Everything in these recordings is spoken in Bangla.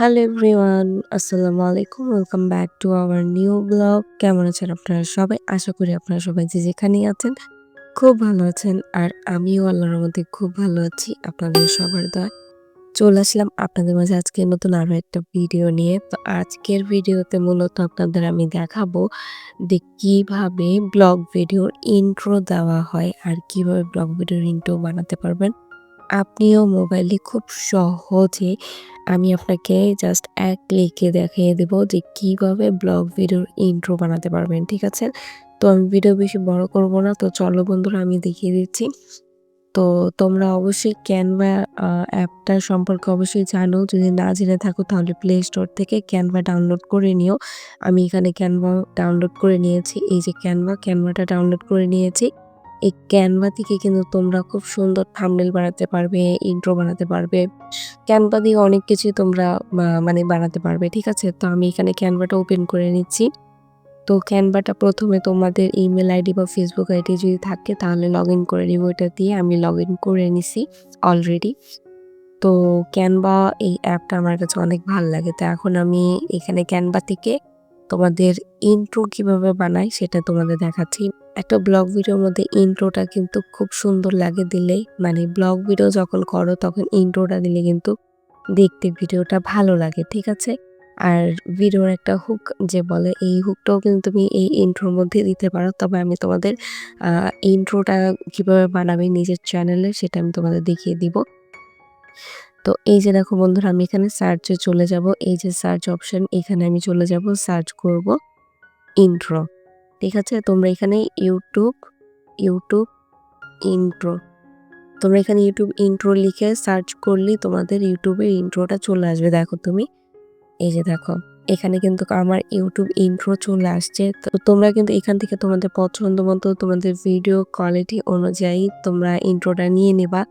হ্যালো এভরিওয়ান আসসালামু আলাইকুম welcome back to our new blog কেমন আছেন আপনারা সবাই? আশা করি আপনারা সবাই যে যেখানেই আছেন, খুব ভালো আছেন। আর আমিও আল্লাহর মধ্যে খুব ভালো আছি। আপনাদের সবার দয় চলে আসলাম আপনাদের মাঝে আজকে নতুন আরও একটা ভিডিও নিয়ে। তো আজকের ভিডিওতে মূলত আপনাদের আমি দেখাবো যে কীভাবে ব্লগ ভিডিওর ইন্ট্রো দেওয়া হয় আর কীভাবে ব্লগ ভিডিওর ইন্ট্রো বানাতে পারবেন। আপনিও মোবাইলে খুব সহজে আমি আপনাকে জাস্ট এক ক্লিকে দেখিয়ে দেবো যে কীভাবে ব্লগ ভিডিওর ইন্ট্রো বানাতে পারবেন, ঠিক আছে? তো আমি ভিডিও বেশি বড় করব না, তো চলো বন্ধুরা আমি দেখিয়ে দিচ্ছি। তো তোমরা অবশ্যই ক্যানভা অ্যাপটা সম্পর্কে অবশ্যই জানো। যদি না জেনে থাকো তাহলে প্লে স্টোর থেকে ক্যানভা ডাউনলোড করে নিও। আমি এখানে ক্যানভা ডাউনলোড করে নিয়েছি, এই যে ক্যানভা ক্যানভাটা ডাউনলোড করে নিয়েছি। এই ক্যানভা থেকে কিন্তু তোমরা খুব সুন্দর থাম্বনেল বানাতে পারবে ইন্ট্রো বানাতে পারবে। ক্যানভা দিয়ে অনেক কিছুই তোমরা মানে বানাতে পারবে, ঠিক আছে? তো আমি এখানে ক্যানভাটা ওপেন করে নিচ্ছি। তো ক্যানভাটা প্রথমে তোমাদের ইমেল আইডি বা ফেসবুক আইডি যদি থাকে, তাহলে লগ ইন করে নিব। এটা দিয়ে আমি লগ ইন করে নিছি অলরেডি তো ক্যানভা এই অ্যাপটা আমার কাছে অনেক ভালো লাগে। তো এখন আমি এখানে ক্যানভা থেকে তোমাদের ইন্ট্রো কীভাবে বানাই, সেটা তোমাদের দেখাচ্ছি। একটা ব্লগ ভিডিওর মধ্যে ইন্ট্রোটা কিন্তু খুব সুন্দর লাগে দিলেই মানে ব্লগ ভিডিও যখন করো তখন ইন্ট্রোটা দিলে কিন্তু দেখতে ভিডিওটা ভালো লাগে, ঠিক আছে? আর ভিডিওর একটা হুক যে বলে, এই হুকটাও কিন্তু তুমি এই ইন্ট্রোর মধ্যে দিতে পারো। তবে আমি তোমাদের ইন্ট্রোটা কীভাবে বানাবে নিজের চ্যানেলে সেটা আমি তোমাদের দেখিয়ে দিব। তো এই যে দেখো বন্ধুরা, আমি এখানে সার্চে চলে যাব। এই যে সার্চ অপশন এখানে আমি চলে যাব সার্চ করব ইন্ট্রো ঠিক আছে? তোমরা এখানে ইউটিউব ইউটিউব ইন্ট্রো তোমরা এখানে ইউটিউব ইন্ট্রো লিখে সার্চ করলেই তোমাদের ইউটিউবে ইন্ট্রোটা চলে আসবে। দেখো তুমি, এই যে দেখো, এখানে কিন্তু আমার ইউটিউব ইন্ট্রো চলে আসছে। তো তোমরা কিন্তু এখান থেকে তোমাদের পছন্দ মতো তোমাদের ভিডিও কোয়ালিটি অনুযায়ী তোমরা ইন্ট্রোটা নিয়ে নেবা।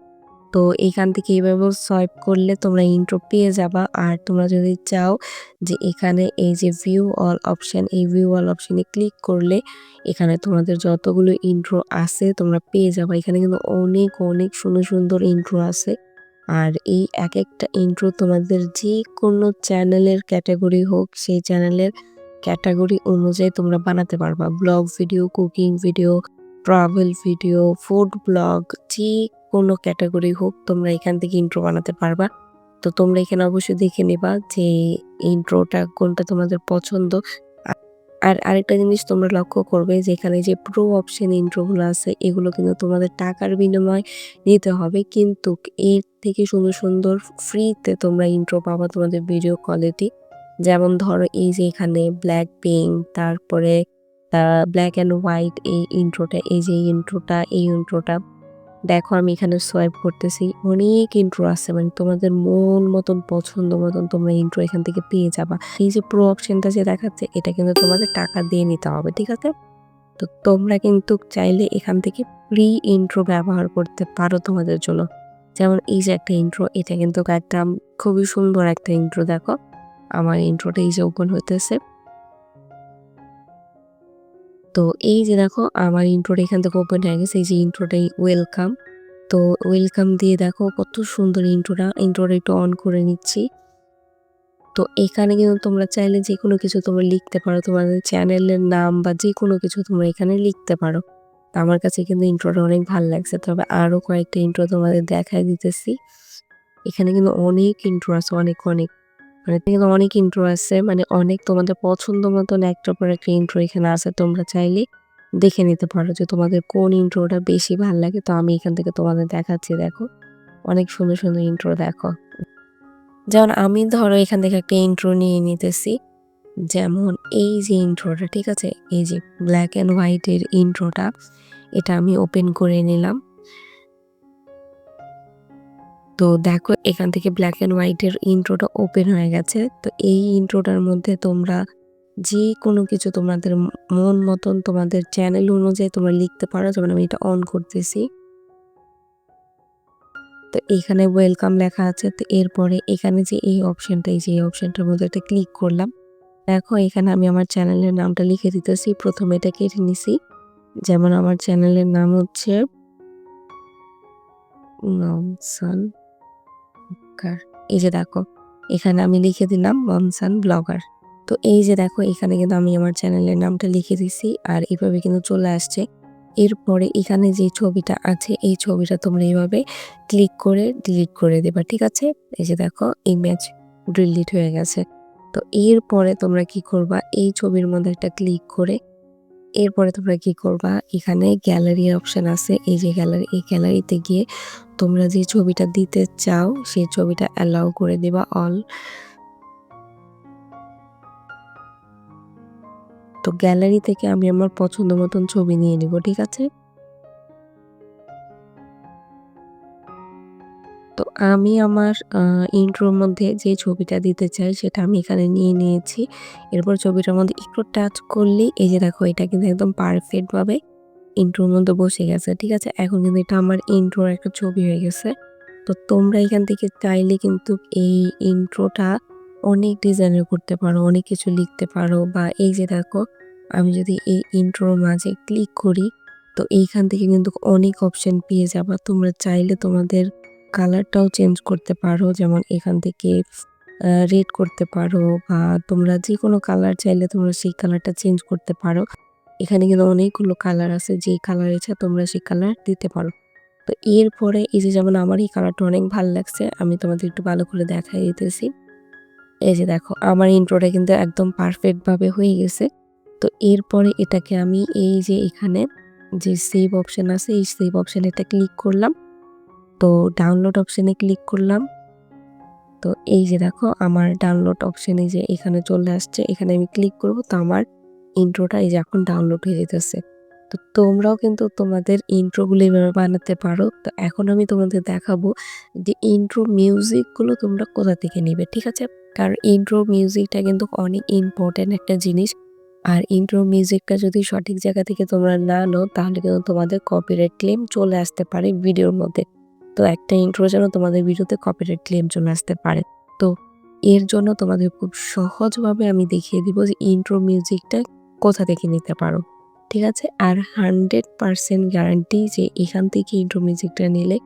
তো এখান থেকে এইভাবে সোয়াইপ করলে তোমরা ইন্ট্রো পেয়ে যাবা। আর তোমরা যদি চাও যে এখানে এই যে ভিউ অল অপশান এই ভিউ অল অপশানে ক্লিক করলে এখানে তোমাদের যতগুলো ইন্ট্রো আছে তোমরা পেয়ে যাবা। এখানে কিন্তু অনেক অনেক সুন্দর সুন্দর ইন্ট্রো আছে। আর এই এক একটা ইন্ট্রো তোমাদের যে কোনো চ্যানেলের ক্যাটাগরি হোক, সেই চ্যানেলের ক্যাটাগরি অনুযায়ী তোমরা বানাতে পারবা। Blog video cooking video travel video food blog যে কোনো ক্যাটাগরি হোক, তোমরা এখান থেকে ইন্ট্রো বানাতে পারবা। তো তোমরা এখানে অবশ্যই দেখে নেবা যে ইন্ট্রোটা কোনটা তোমাদের পছন্দ। আর আরেকটা জিনিস তোমরা লক্ষ্য করবে যে এখানে যে প্রো অপশন ইন্ট্রোগুলো আছে, এগুলো কিন্তু তোমাদের টাকার বিনিময় নিতে হবে। কিন্তু এর থেকে সুন্দর সুন্দর ফ্রিতে তোমরা ইন্ট্রো পাবা তোমাদের ভিডিও কোয়ালিটি যেমন ধরো এই যে এখানে ব্ল্যাক পিঙ্ক তারপরে ব্ল্যাক অ্যান্ড হোয়াইট এই ইন্ট্রোটা এই যে ইন্ট্রোটা এই ইন্ট্রোটা দেখো আমি এখানে সোয়াইপ করতেছি। অনেক ইন্ট্রো আছে মানে তোমাদের মন মতন, পছন্দ মতন তোমরা ইন্ট্রো এখান থেকে পেয়ে যাবা। এই যে প্রো অপশনটা যে দেখাচ্ছে, এটা কিন্তু তোমাদের টাকা দিয়ে নিতে হবে, ঠিক আছে? তো তোমরা কিন্তু চাইলে এখান থেকে ফ্রি ইন্ট্রো ব্যবহার করতে পারো তোমাদের জন্য। যেমন এই যে একটা ইন্ট্রো এটা কিন্তু একটা খুবই সুন্দর একটা ইন্ট্রো দেখো। আমার ইন্ট্রোটা এই যে ওপেন হতেছে তো এই যে দেখো, আমার ইন্ট্রোটা এখান থেকে ওপেন হয়ে গেছে, এই যে ইন্ট্রোটাই ওয়েলকাম তো ওয়েলকাম দিয়ে দেখো কত সুন্দর ইন্ট্রোটা ইন্ট্রোটা একটু অন করে নিচ্ছি। তো এখানে কিন্তু তোমরা চাইলে যে কোনো কিছু তোমরা লিখতে পারো, তোমাদের চ্যানেলের নাম বা যে কোনো কিছু তোমরা এখানে লিখতে পারো। আমার কাছে কিন্তু ইন্ট্রোটা অনেক ভালো লাগছে, তবে আরও কয়েকটা ইন্ট্রো তোমাদের দেখায় দিতেছি। এখানে কিন্তু অনেক ইন্ট্রো আছে, অনেক অনেক। মানে কিন্তু অনেক ইন্ট্রো আছে মানে অনেক তোমাদের পছন্দ মতন একটার পর একটা ইন্ট্রো এখানে আছে, তোমরা চাইলে দেখে নিতে পারো যে তোমাদের কোন ইন্ট্রোটা বেশি ভালো লাগে। তো আমি এখান থেকে তোমাদের দেখাচ্ছি, দেখো। অনেক সুন্দর সুন্দর ইন্ট্রো দেখো। যেমন আমি ধরো এখান থেকে একটা ইন্ট্রো নিয়ে নিতেছি। যেমন এই যে ইন্ট্রোটা ঠিক আছে? এই যে ব্ল্যাক অ্যান্ড হোয়াইটের ইন্ট্রোটা এটা আমি ওপেন করে নিলাম। তো দেখো, এখান থেকে ব্ল্যাক অ্যান্ড হোয়াইটের ইন্ট্রোটা ওপেন হয়ে গেছে। তো এই ইন্ট্রোটার মধ্যে তোমরা যে কোনো কিছু তোমাদের মন মতন তোমাদের চ্যানেল অনুযায়ী তোমরা লিখতে পারো। যেমন আমি এটা অন করতেছি। তো এখানে ওয়েলকাম লেখা আছে। তো এরপরে এখানে যে এই অপশনটা এই যে এই অপশনটার মধ্যে একটা ক্লিক করলাম। দেখো, এখানে আমি আমার চ্যানেলের নামটা লিখে দিতেছি। প্রথমে এটা কেটে নিছি। যেমন আমার চ্যানেলের নাম হচ্ছে এই যে দেখো, এখানে আমি লিখে দিলাম মমসান ব্লগার। তো এই যে দেখো, এখানে কিন্তু আমি আমার চ্যানেলের নামটা লিখে দিছি আর এভাবে কিন্তু চলে আসছে। এরপরে এখানে যে ছবিটা আছে, এই ছবিটা তোমরা এইভাবে ক্লিক করে ডিলিট করে দেবা, ঠিক আছে? এই যে দেখো ইমেজ ডিলিট হয়ে গেছে। তো এরপরে তোমরা কি করবা, এই ছবির মধ্যে একটা ক্লিক করে এরপরে তোমরা কি করবা? এখানে গ্যালারি অপশন আছে। এই যে গ্যালারি এই গ্যালারিতে গিয়ে তোমরা যে ছবিটা দিতে চাও, সেই ছবিটা অ্যালাউ করে দেবা অল তো গ্যালারি থেকে আমি আমার পছন্দ মতন ছবি নিয়ে নিব, ঠিক আছে? তো আমি আমার ইন্ট্রোর মধ্যে যে ছবিটা দিতে চাই সেটা আমি এখানে নিয়ে নিয়েছি। এরপর ছবিটার মধ্যে একটু টাচ করলেই এই যে দেখো, এটা কিন্তু একদম পারফেক্টভাবে ইন্ট্রোর মধ্যে বসে গেছে, ঠিক আছে? এখন কিন্তু এটা আমার ইন্ট্রোর একটা ছবি হয়ে গেছে। তো তোমরা এখান থেকে চাইলে কিন্তু এই ইন্ট্রোটা অনেক ডিজাইনের করতে পারো, অনেক কিছু লিখতে পারো বা এই যে দেখো, আমি যদি এই ইন্ট্রোর মাঝে ক্লিক করি, তো এইখান থেকে কিন্তু অনেক অপশন পেয়ে যাবা। তোমরা চাইলে তোমাদের কালারটাও চেঞ্জ করতে পারো, যেমন এখান থেকে রেড করতে পারো বা তোমরা যে কোনো কালার চাইলে তোমরা সেই কালারটা চেঞ্জ করতে পারো। এখানে কিন্তু অনেকগুলো কালার আছে, যেই কালার ইচ্ছা তোমরা সেই কালার দিতে পারো। তো এরপরে এই যে যেমন আমার এই কালারটা অনেক ভালো লাগছে, আমি তোমাদের একটু ভালো করে দেখাই দিতেছি। এই যে দেখো, আমার ইন্ট্রোটা কিন্তু একদম পারফেক্টভাবে হয়ে গেছে। তো এরপরে এটাকে আমি এই যে এখানে যে সেভ অপশন আছে, এই সেভ অপশানে এটা ক্লিক করলাম। তো ডাউনলোড অপশানে ক্লিক করলাম। তো এই যে দেখো, আমার ডাউনলোড অপশানে যে এখানে চলে আসছে, এখানে আমি ক্লিক করব, তো আমার ইন্ট্রোটা এই যে এখন ডাউনলোড হয়ে যেতেছে। তো তোমরাও কিন্তু তোমাদের ইন্ট্রোগুলো এভাবে বানাতে পারো। তো এখন আমি তোমাদের দেখাবো যে ইন্ট্রো মিউজিকগুলো তোমরা কোথা থেকে নেবে, ঠিক আছে? কারণ ইন্ট্রো মিউজিকটা কিন্তু অনেক ইম্পর্ট্যান্ট একটা জিনিস। আর ইন্ট্রো মিউজিকটা যদি সঠিক জায়গা থেকে তোমরা না নো তাহলে কিন্তু তোমাদের কপিরাইট ক্লেম চলে আসতে পারে ভিডিওর মধ্যে। তো একটা ইন্ট্রো যেন তোমাদের ভিডিওতে কপিরাইট ক্লেম চলে আসতে পারে। তো এর জন্য তোমাদের খুব সহজভাবে আমি দেখিয়ে দিব যে ইন্ট্রো মিউজিকটা কোথা থেকে নিতে পারো। ঠিক আছে? আর হান্ড্রেড পারসেন্ট গ্যারান্টি যে এখান থেকে ইন্ট্রো মিউজিকটা নিলে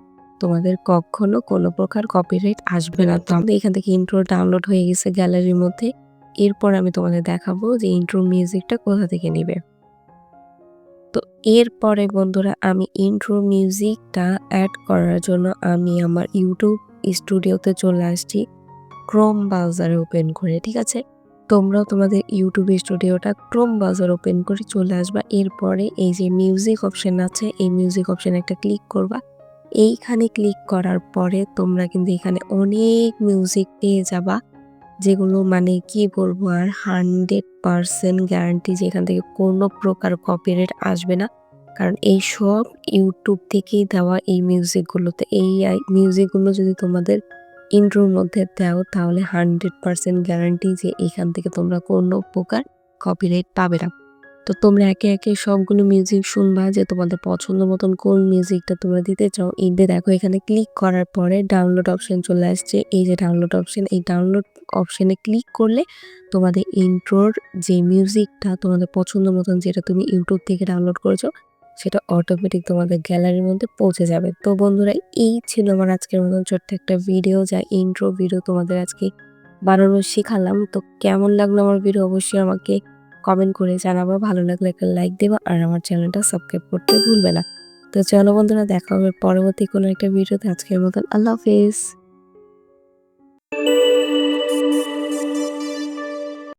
তোমাদের কখনো কোনো প্রকার কপিরাইট আসবে না। তো আমাদের এখান থেকে ইন্ট্রো ডাউনলোড হয়ে গেছে গ্যালারির মধ্যে। এরপর আমি তোমাদের দেখাবো যে ইন্ট্রো মিউজিকটা কোথা থেকে নিবে। তো এরপরে বন্ধুরা আমি ইন্ট্রো মিউজিকটা অ্যাড করার জন্য আমি আমার ইউটিউব স্টুডিওতে চলে আসছি। ক্রোম ব্রাউজারে ওপেন করে, ঠিক আছে? তোমরাও তোমাদের ইউটিউব স্টুডিওটা ক্রোম ব্রাউজার ওপেন করে চলে আসবা। এরপরে এই যে মিউজিক অপশন আছে, এই মিউজিক অপশন একটা ক্লিক করবা। এইখানে ক্লিক করার পরে তোমরা কিন্তু এখানে অনেক মিউজিক পেয়ে যাবা। যেগুলো মানে কি বলব আর হান্ড্রেড পারসেন্ট গ্যারান্টি যে এখান থেকে কোনো প্রকার কপিরাইট আসবে না। কারণ এই সব ইউটিউব থেকেই দেওয়া এই মিউজিকগুলোতে এই মিউজিকগুলো যদি তোমাদের ইন্ট্রোর মধ্যে দাও তাহলে হান্ড্রেড পারসেন্ট গ্যারান্টি যে এখান থেকে তোমরা কোনো প্রকার কপিরাইট পাবে না। তো তোমরা একে একে সবগুলো মিউজিক শুনবা যে তোমাদের পছন্দ মতন কোন মিউজিকটা তোমরা দিতে চাও। এইটা দেখো এখানে ক্লিক করার পরে ডাউনলোড অপশন চলে আসছে। এই যে ডাউনলোড অপশন এই ডাউনলোড অপশনে ক্লিক করলে তোমাদের ইন্ট্রোর যে মিউজিকটা তোমাদের পছন্দ মতন যেটা তুমি ইউটিউব থেকে ডাউনলোড করেছ, সেটা অটোমেটিক তোমাদের গ্যালারির মধ্যে পৌঁছে যাবে। তো বন্ধুরা, এই ছিল আমার আজকের মতন ছোট্ট একটা ভিডিও যা ইন্ট্রো ভিডিও তোমাদের আজকে বানানো শেখালাম। তো কেমন লাগল আমার ভিডিও অবশ্যই আমাকে কমেন্ট করে জানাব। ভালো লাগলে একটা লাইক দেবো আর আমার চ্যানেলটা সাবস্ক্রাইব করতে ভুলবে না। তো চলো বন্ধুরা, দেখা হবে পরবর্তী কোনো একটা ভিডিওতে আজকের মতন আল্লাহ হাফিজ।